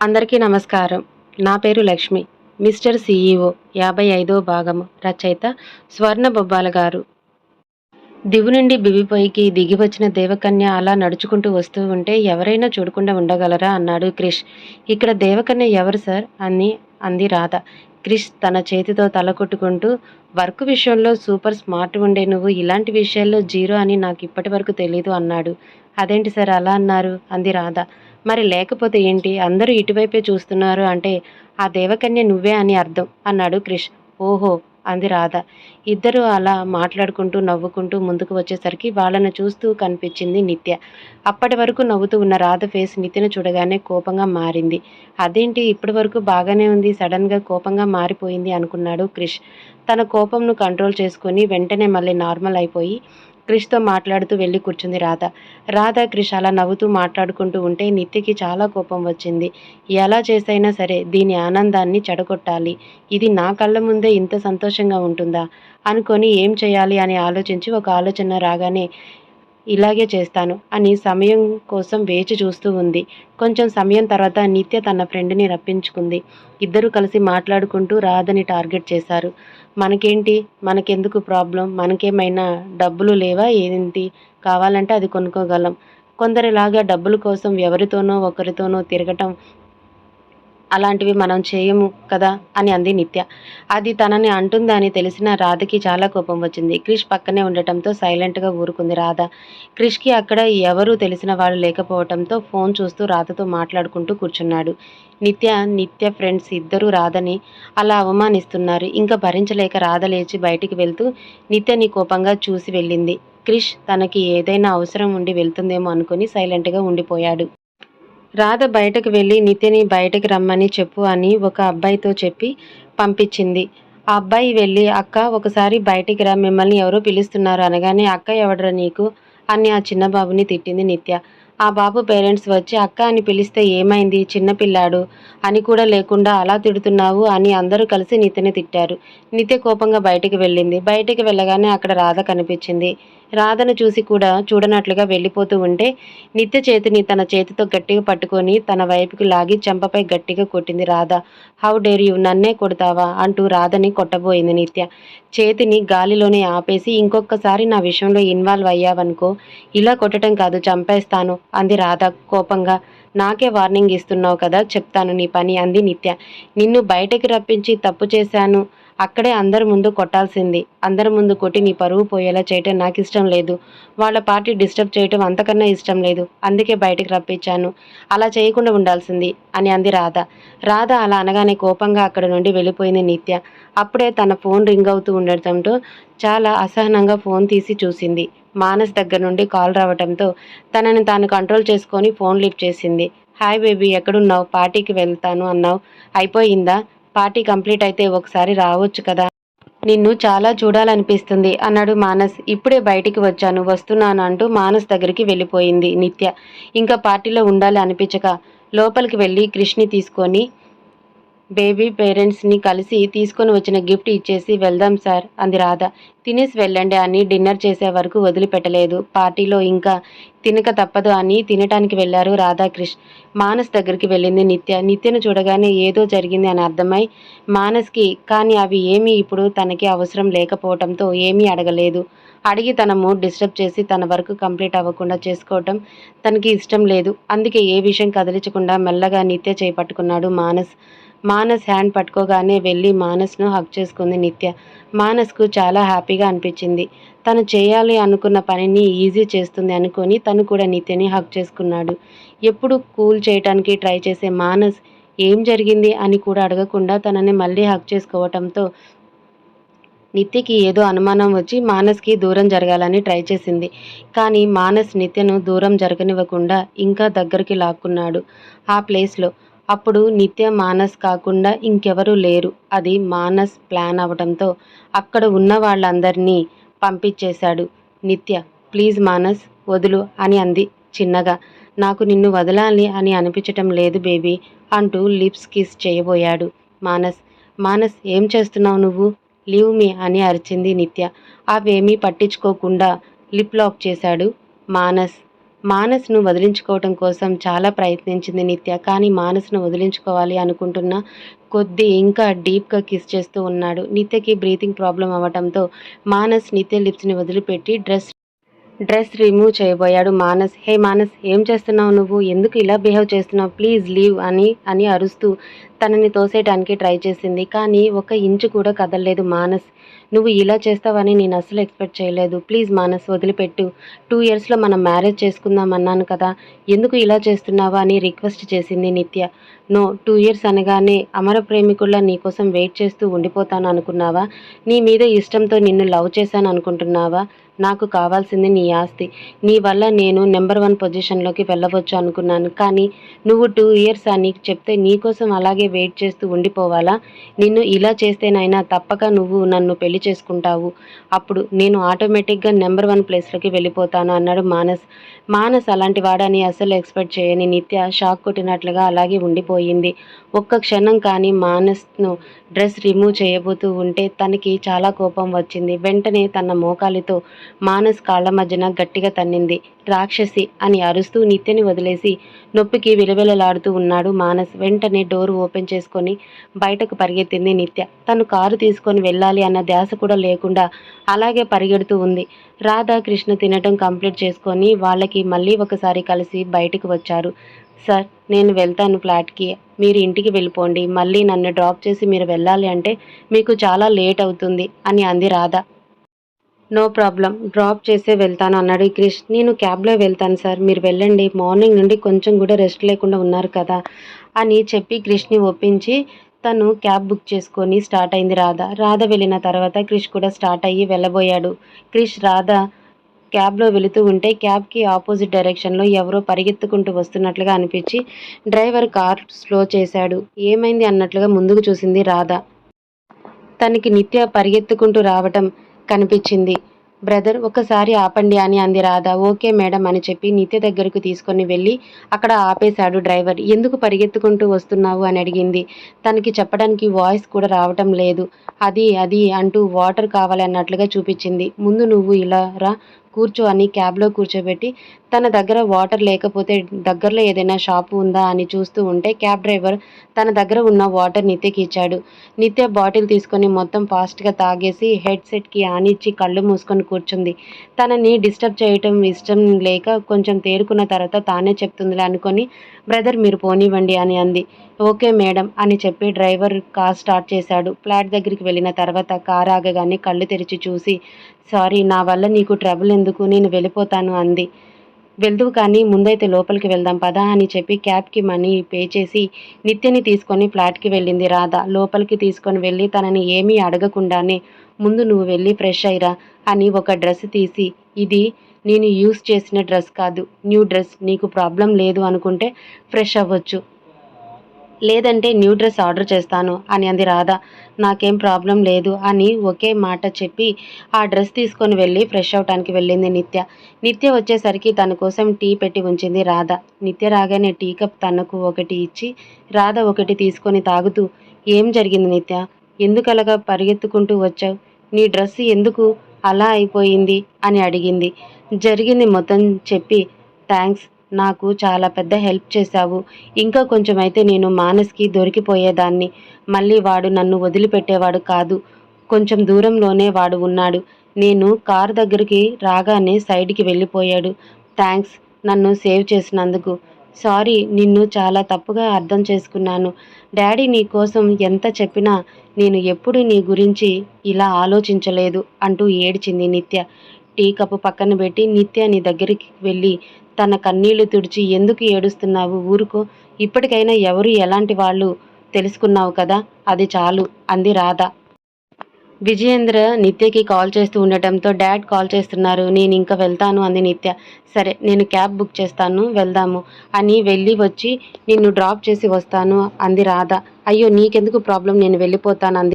అందరికీ నమస్కారం. నా పేరు లక్ష్మి. మిస్టర్ సిఈఓ యాభై ఐదో భాగము రచయిత స్వర్ణ బొబ్బాల గారు. దివు నుండి బిబిపైకి దిగి వచ్చిన దేవకన్య అలా నడుచుకుంటూ వస్తూ ఉంటే ఎవరైనా చూడకుండా ఉండగలరా అన్నాడు క్రిష్. ఇక్కడ దేవకన్య ఎవరు సార్? అని అంది రాధ. క్రిష్ తన చేతితో తల కొట్టుకుంటూ వర్క్ విషయంలో సూపర్ స్మార్ట్ ఉండే నువ్వు ఇలాంటి విషయాల్లో జీరో అని నాకు ఇప్పటి వరకు తెలీదు అన్నాడు. అదేంటి సార్ అలా అన్నారు? అంది రాధ. మరి లేకపోతే ఏంటి? అందరూ ఇటువైపే చూస్తున్నారు అంటే ఆ దేవకన్య నువ్వే అని అర్థం అన్నాడు క్రిష్. ఓహో! అంది రాధ. ఇద్దరు అలా మాట్లాడుకుంటూ నవ్వుకుంటూ ముందుకు వచ్చేసరికి వాళ్ళని చూస్తూ కనిపించింది నిత్య. అప్పటి వరకు నవ్వుతూ ఉన్న రాధ ఫేస్ నిత్యను చూడగానే కోపంగా మారింది. అదేంటి? ఇప్పటి వరకు బాగానే ఉంది. సడన్గా కోపంగా మారిపోయింది అనుకున్నాడు క్రిష్. తన కోపంను కంట్రోల్ చేసుకొని వెంటనే మళ్ళీ నార్మల్ అయిపోయి క్రిష్తో మాట్లాడుతూ వెళ్ళి కూర్చుంది రాధ. రాధ క్రిష్ అలా నవ్వుతూ మాట్లాడుకుంటూ ఉంటే నిత్యకి చాలా కోపం వచ్చింది. ఎలా చేసైనా సరే దీని ఆనందాన్ని చెడగొట్టాలి. ఇది నా కళ్ళ ముందే ఇంత సంతోషంగా ఉంటుందా? అనుకొని ఏం చేయాలి అని ఆలోచించి ఒక ఆలోచన రాగానే ఇలాగే చేస్తాను అని సమయం కోసం వేచి చూస్తూ ఉంది. కొంచెం సమయం తర్వాత నిత్య తన ఫ్రెండ్ని రప్పించుకుంది. ఇద్దరు కలిసి మాట్లాడుకుంటూ రాధని టార్గెట్ చేశారు. మనకేంటి? మనకెందుకు ప్రాబ్లం? మనకేమైనా డబ్బులు లేవా? ఏంటి? కావాలంటే అది కొనుక్కోగలం. కొందరిలాగా డబ్బుల కోసం ఎవరితోనో ఒకరితోనో తిరగటం అలాంటివి మనం చేయము కదా అని అంది నిత్య. అది తనని అంటుందని తెలిసిన రాధకి చాలా కోపం వచ్చింది. క్రిష్ పక్కనే ఉండటంతో సైలెంట్గా ఊరుకుంది రాధ. క్రిష్కి అక్కడ ఎవరూ తెలిసిన వాళ్ళు లేకపోవడంతో ఫోన్ చూస్తూ రాధతో మాట్లాడుకుంటూ కూర్చున్నాడు. నిత్య నిత్య ఫ్రెండ్స్ ఇద్దరూ రాధని అలా అవమానిస్తున్నారు. ఇంకా భరించలేక రాధ లేచి బయటికి వెళ్తూ నిత్యని కోపంగా చూసి వెళ్ళింది. క్రిష్ తనకి ఏదైనా అవసరం ఉండి వెళ్తుందేమో అనుకుని సైలెంట్గా ఉండిపోయాడు. రాధ బయటకు వెళ్ళి నిత్యని బయటకు రమ్మని చెప్పు అని ఒక అబ్బాయితో చెప్పి పంపించింది. ఆ అబ్బాయి వెళ్ళి అక్క ఒకసారి బయటికి రా మిమ్మల్ని ఎవరో పిలుస్తున్నారు అనగానే అక్క ఎవడరా నీకు? అని ఆ చిన్న బాబుని తిట్టింది నిత్య. ఆ బాబు పేరెంట్స్ వచ్చి అక్క అని పిలిస్తే ఏమైంది? చిన్నపిల్లాడు అని కూడా లేకుండా అలా తిడుతున్నావు అని అందరూ కలిసి నిత్యని తిట్టారు. నిత్య కోపంగా బయటికి వెళ్ళింది. బయటికి వెళ్ళగానే అక్కడ రాధ కనిపించింది. రాధను చూసి కూడా చూడనట్లుగా వెళ్ళిపోతూ ఉంటే నిత్య చేతిని తన చేతితో గట్టిగా పట్టుకొని తన వైపుకి లాగి చెంపపై గట్టిగా కొట్టింది రాధ. హౌ డేర్ యూ నన్నే కొడతావా? అంటూ రాధని కొట్టబోయింది నిత్య. చేతిని గాలిలోనే ఆపేసి ఇంకొకసారి నా విషయంలో ఇన్వాల్వ్ అయ్యావనుకో ఇలా కొట్టడం కాదు చంపేస్తాను అంది రాధ కోపంగా. నాకే వార్నింగ్ ఇస్తున్నావు కదా చెప్తాను నీ పని అంది నిత్య. నిన్ను బయటకి రప్పించి తప్పు చేశాను అక్కడే అందరి ముందు కొట్టాల్సింది. అందరి ముందు కొట్టి నీ పరువు పోయేలా చేయటం నాకు ఇష్టం లేదు. వాళ్ళ పార్టీ డిస్టర్బ్ చేయటం అంతకన్నా ఇష్టం లేదు. అందుకే బయటికి రప్పించాను. అలా చేయకుండా ఉండాల్సింది అని అంది రాధ. రాధ అలా అనగానే కోపంగా అక్కడ నుండి వెళ్ళిపోయింది నిత్య. అప్పుడే తన ఫోన్ రింగ్ అవుతూ ఉండటంతో చాలా అసహనంగా ఫోన్ తీసి చూసింది. మానస్ దగ్గర నుండి కాల్ రావటంతో తనని తాను కంట్రోల్ చేసుకొని ఫోన్ లిఫ్ట్ చేసింది. హాయ్ బేబీ ఎక్కడున్నావు? పార్టీకి వెళ్తాను అన్నావు. అయిపోయిందా? పార్టీ కంప్లీట్ అయితే ఒకసారి రావచ్చు కదా. నిన్ను చాలా చూడాలనిపిస్తుంది అన్నాడు మానస్. ఇప్పుడే బయటికి వచ్చాను వస్తున్నాను అంటూ మానస్ దగ్గరికి వెళ్ళిపోయింది నిత్య. ఇంకా పార్టీలో ఉండాలి అనిపించక లోపలికి వెళ్ళి కృష్ణి తీసుకొని బేబీ పేరెంట్స్ని కలిసి తీసుకొని వచ్చిన గిఫ్ట్ ఇచ్చేసి వెళ్దాం సార్ అంది రాధ. తినేసి వెళ్ళండి అని డిన్నర్ చేసే వరకు వదిలిపెట్టలేదు. పార్టీలో ఇంకా తినక తప్పదు అని తినటానికి వెళ్ళారు రాధాకృష్. మానస్ దగ్గరికి వెళ్ళింది నిత్య. నిత్యను చూడగానే ఏదో జరిగింది అని అర్థమై మానస్కి కానీ అవి ఏమీ ఇప్పుడు తనకి అవసరం లేకపోవడంతో ఏమీ అడగలేదు. అడిగి తన మూడ్ డిస్టర్బ్ చేసి తన వర్క్ కంప్లీట్ అవ్వకుండా చేసుకోవటం తనకి ఇష్టం లేదు. అందుకే ఏ విషయం కదిలించకుండా మెల్లగా నిత్య చేపట్టుకున్నాడు మానస్. మానస్ హ్యాండ్ పట్టుకోగానే వెళ్ళి మానస్ను హక్ చేసుకుంది నిత్య. మానస్కు చాలా హ్యాపీగా అనిపించింది. తను చేయాలి అనుకున్న పనిని ఈజీ చేస్తుంది అనుకొని తను కూడా నిత్యని హక్ చేసుకున్నాడు. ఎప్పుడు కూల్ చేయటానికి ట్రై చేసే మానస్ ఏం జరిగింది అని కూడా అడగకుండా తనని మళ్ళీ హక్ చేసుకోవటంతో నిత్యకి ఏదో అనుమానం వచ్చి మానస్కి దూరం జరగాలని ట్రై చేసింది. కానీ మానస్ నిత్యను దూరం జరగనివ్వకుండా ఇంకా దగ్గరికి లాక్కున్నాడు. ఆ ప్లేస్లో అప్పుడు నిత్య మానస్ కాకుండా ఇంకెవరూ లేరు. అది మానస్ ప్లాన్ అవడంతో అక్కడ ఉన్న వాళ్ళందరినీ పంపించేశాడు నిత్య ప్లీజ్ మానస్ వదులు అని అంది చిన్నగా. నాకు నిన్ను వదలాలి అని అనిపించటం లేదు బేబీ అంటూ లిప్స్ కిస్ చేయబోయాడు మానస్. మానస్ ఏం చేస్తున్నావు నువ్వు? లీవ్ మీ అని అరిచింది నిత్య. అవేమీ పట్టించుకోకుండా లిప్ లాక్ చేశాడు మానస్. మానస్ను వదిలించుకోవటం కోసం చాలా ప్రయత్నించింది నిత్య కానీ మానస్ను వదిలించుకోవాలి అనుకుంటున్న కొద్ది ఇంకా డీప్గా కిస్ చేస్తూ ఉన్నాడు. నిత్యకి బ్రీతింగ్ ప్రాబ్లం అవ్వటంతో మానస్ నిత్య లిప్స్ని వదిలిపెట్టి డ్రెస్ డ్రెస్ రిమూవ్ చేయబోయాడు. మానస్ హే మానస్ ఏం చేస్తున్నావు నువ్వు? ఎందుకు ఇలా బిహేవ్ చేస్తున్నావు? ప్లీజ్ లీవ్ అని అని అరుస్తూ తనని తోసేయడానికి ట్రై చేసింది. కానీ ఒక ఇంచు కూడా కదలలేదు మానస్. నువ్వు ఇలా చేస్తావని నేను అసలు ఎక్స్పెక్ట్ చేయలేదు. ప్లీజ్ మానస్ వదిలిపెట్టు. టూ ఇయర్స్లో మనం మ్యారేజ్ చేసుకుందాం అన్నాను కదా. ఎందుకు ఇలా చేస్తున్నావా అని రిక్వెస్ట్ చేసింది నిత్య. నో టూ ఇయర్స్ అనగానే అమర ప్రేమికుల్లా నీకోసం వెయిట్ చేస్తూ ఉండిపోతాను అనుకున్నావా? నీ మీద ఇష్టంతో నిన్ను లవ్ చేశాను అనుకుంటున్నావా? నాకు కావాల్సింది నీ ఆస్తి. నీ వల్ల నేను నెంబర్ వన్ పొజిషన్లోకి వెళ్ళవచ్చు అనుకున్నాను. కానీ నువ్వు టూ ఇయర్స్ అని చెప్తే నీకోసం అలాగే వెయిట్ చేస్తూ ఉండిపోవాలా? నిన్ను ఇలా చేస్తేనైనా తప్పక నువ్వు నన్ను పెళ్ళి చేసుకుంటావు. అప్పుడు నేను ఆటోమేటిక్గా నెంబర్ వన్ ప్లేస్లోకి వెళ్ళిపోతాను అన్నాడు మానస్. మానస్ అలాంటి వాడని అసలు ఎక్స్పెక్ట్ చేయని నిత్య షాక్ కొట్టినట్లుగా అలాగే ఉండిపోయింది. ఒక్క క్షణం కానీ మానస్ను డ్రెస్ రిమూవ్ చేయబోతూ ఉంటే తనకి చాలా కోపం వచ్చింది. వెంటనే తన మోకాలితో మానస్ కాళ్ళ మధ్యన గట్టిగా తన్నింది. రాక్షసి అని అరుస్తూ నిత్యని వదిలేసి నొప్పికి విలవిలలాడుతూ ఉన్నాడు మానస్. వెంటనే డోర్ ఓపెన్ చేసుకొని బయటకు పరిగెత్తింది నిత్య. తను కారు తీసుకొని వెళ్ళాలి అన్న ధ్యాస కూడా లేకుండా అలాగే పరిగెడుతూ ఉంది. రాధా కృష్ణ తినటం కంప్లీట్ చేసుకొని వాళ్ళకి మళ్ళీ ఒకసారి కలిసి బయటకు వచ్చారు. సార్ నేను వెళ్తాను ఫ్లాట్కి. మీరు ఇంటికి వెళ్ళిపోండి. మళ్ళీ నన్ను డ్రాప్ చేసి మీరు వెళ్ళాలి అంటే మీకు చాలా లేట్ అవుతుంది అని అంది రాధ. నో ప్రాబ్లం డ్రాప్ చేసే వెళ్తాను అన్నాడు క్రిష్ నేను క్యాబ్లో వెళ్తాను సార్ మీరు వెళ్ళండి. మార్నింగ్ నుండి కొంచెం కూడా రెస్ట్ లేకుండా ఉన్నారు కదా అని చెప్పి క్రిష్ని ఒప్పించి తను క్యాబ్ బుక్ చేసుకొని స్టార్ట్ అయింది రాధ. రాధ వెళ్ళిన తర్వాత క్రిష్ కూడా స్టార్ట్ అయ్యి వెళ్ళబోయాడు. క్రిష్ రాధ క్యాబ్లో వెళుతూ ఉంటే క్యాబ్కి ఆపోజిట్ డైరెక్షన్లో ఎవరో పరిగెత్తుకుంటూ వస్తున్నట్లుగా అనిపించి డ్రైవర్ కార్ స్లో చేశాడు. ఏమైంది అన్నట్లుగా ముందుకు చూసింది రాధ. తనకి నిత్య పరిగెత్తుకుంటూ రావటం కనిపించింది. బ్రదర్ ఒకసారి ఆపండి అని అంది రాధ. ఓకే మేడం అని చెప్పి నిత్య దగ్గరకు తీసుకొని వెళ్ళి అక్కడ ఆపేశాడు డ్రైవర్. ఎందుకు పరిగెత్తుకుంటూ వస్తున్నావు? అని అడిగింది. తనకి చెప్పడానికి వాయిస్ కూడా రావటం లేదు. అది అది అంటూ వాటర్ కావాలన్నట్లుగా చూపించింది. ముందు నువ్వు ఇలా రా కూర్చో అని క్యాబ్లో కూర్చోబెట్టి తన దగ్గర వాటర్ లేకపోతే దగ్గరలో ఏదైనా షాపు ఉందా అని చూస్తూ ఉంటే క్యాబ్ డ్రైవర్ తన దగ్గర ఉన్న వాటర్ నిత్యకి ఇచ్చాడు. నిత్య బాటిల్ తీసుకొని మొత్తం ఫాస్ట్గా తాగేసి హెడ్ సెట్కి ఆనిచ్చి కళ్ళు మూసుకొని కూర్చుంది. తనని డిస్టర్బ్ చేయటం ఇష్టం లేక కొంచెం తేరుకున్న తర్వాత తానే చెప్తుందిలే అనుకొని బ్రదర్ మీరు పోనివ్వండి అని అంది. ఓకే మేడం అని చెప్పి డ్రైవర్ కార్ స్టార్ట్ చేశాడు. ఫ్లాట్ దగ్గరికి వెళ్ళిన తర్వాత కార్ ఆగగానే కళ్ళు తెరిచి చూసి సారీ నా వల్ల నీకు ట్రబుల్ ఎందుకు? నేను వెళ్ళిపోతాను అంది. వెళ్దువు కానీ ముందైతే లోపలికి వెళ్దాం పదా అని చెప్పి క్యాబ్కి మనీ పే చేసి నిత్యని తీసుకొని ఫ్లాట్కి వెళ్ళింది రాధ. లోపలికి తీసుకొని వెళ్ళి తనని ఏమీ అడగకుండానే ముందు నువ్వు వెళ్ళి ఫ్రెష్ అయిరా అని ఒక డ్రెస్ తీసి ఇది నేను యూస్ చేసిన డ్రెస్ కాదు. New dress. నీకు ప్రాబ్లం లేదు అనుకుంటే ఫ్రెష్ అవ్వచ్చు. లేదంటే న్యూ డ్రెస్ ఆర్డర్ చేస్తాను అని అంది రాధ. నాకేం ప్రాబ్లం లేదు అని ఒకే మాట చెప్పి ఆ డ్రెస్ తీసుకొని వెళ్ళి ఫ్రెష్ అవటానికి వెళ్ళింది నిత్య. నిత్య వచ్చేసరికి తన కోసం టీ పెట్టి ఉంచింది రాధ. నిత్య రాగానే టీ కప్ తనకు ఒకటి ఇచ్చి రాధ ఒకటి తీసుకొని తాగుతూ ఏం జరిగింది నిత్య? ఎందుకు అలాగా పరిగెత్తుకుంటూ వచ్చావు? నీ డ్రెస్ ఎందుకు అలా అయిపోయింది? అని అడిగింది. జరిగింది మొత్తం చెప్పి థ్యాంక్స్ నాకు చాలా పెద్ద హెల్ప్ చేశావు. ఇంకా కొంచెం అయితే నేను మానస్కి దొరికిపోయేదాన్ని. మళ్ళీ వాడు నన్ను వదిలిపెట్టేవాడు కాదు. కొంచెం దూరంలోనే వాడు ఉన్నాడు. నేను కార్ దగ్గరికి రాగానే సైడ్కి వెళ్ళిపోయాడు. థ్యాంక్స్ నన్ను సేవ్ చేసినందుకు. సారీ నిన్ను చాలా తప్పుగా అర్థం చేసుకున్నాను. డాడీ నీ కోసం ఎంత చెప్పినా నేను ఎప్పుడు నీ గురించి ఇలా ఆలోచించలేదు అంటూ ఏడ్చింది నిత్య. టీ కప్పు పక్కన పెట్టి నిత్య నీ దగ్గరికి వెళ్ళి తన కన్నీళ్ళు తుడిచి ఎందుకు ఏడుస్తున్నావు? ఊరుకో. ఇప్పటికైనా ఎవరు ఎలాంటి వాళ్ళు తెలుసుకున్నావు కదా? అది చాలు అంది రాధ. విజయేంద్ర నిత్యకి కాల్ చేస్తూ ఉండటంతో డాడ్ కాల్ చేస్తున్నారు. నేను ఇంకా వెళ్తాను అంది నిత్య. సరే నేను క్యాబ్ బుక్ చేస్తాను. వెళ్దాము. అని వెళ్ళి వచ్చి నిన్ను డ్రాప్ చేసి వస్తాను అంది రాధ. అయ్యో నీకెందుకు ప్రాబ్లం? నేను వెళ్ళిపోతాను అంది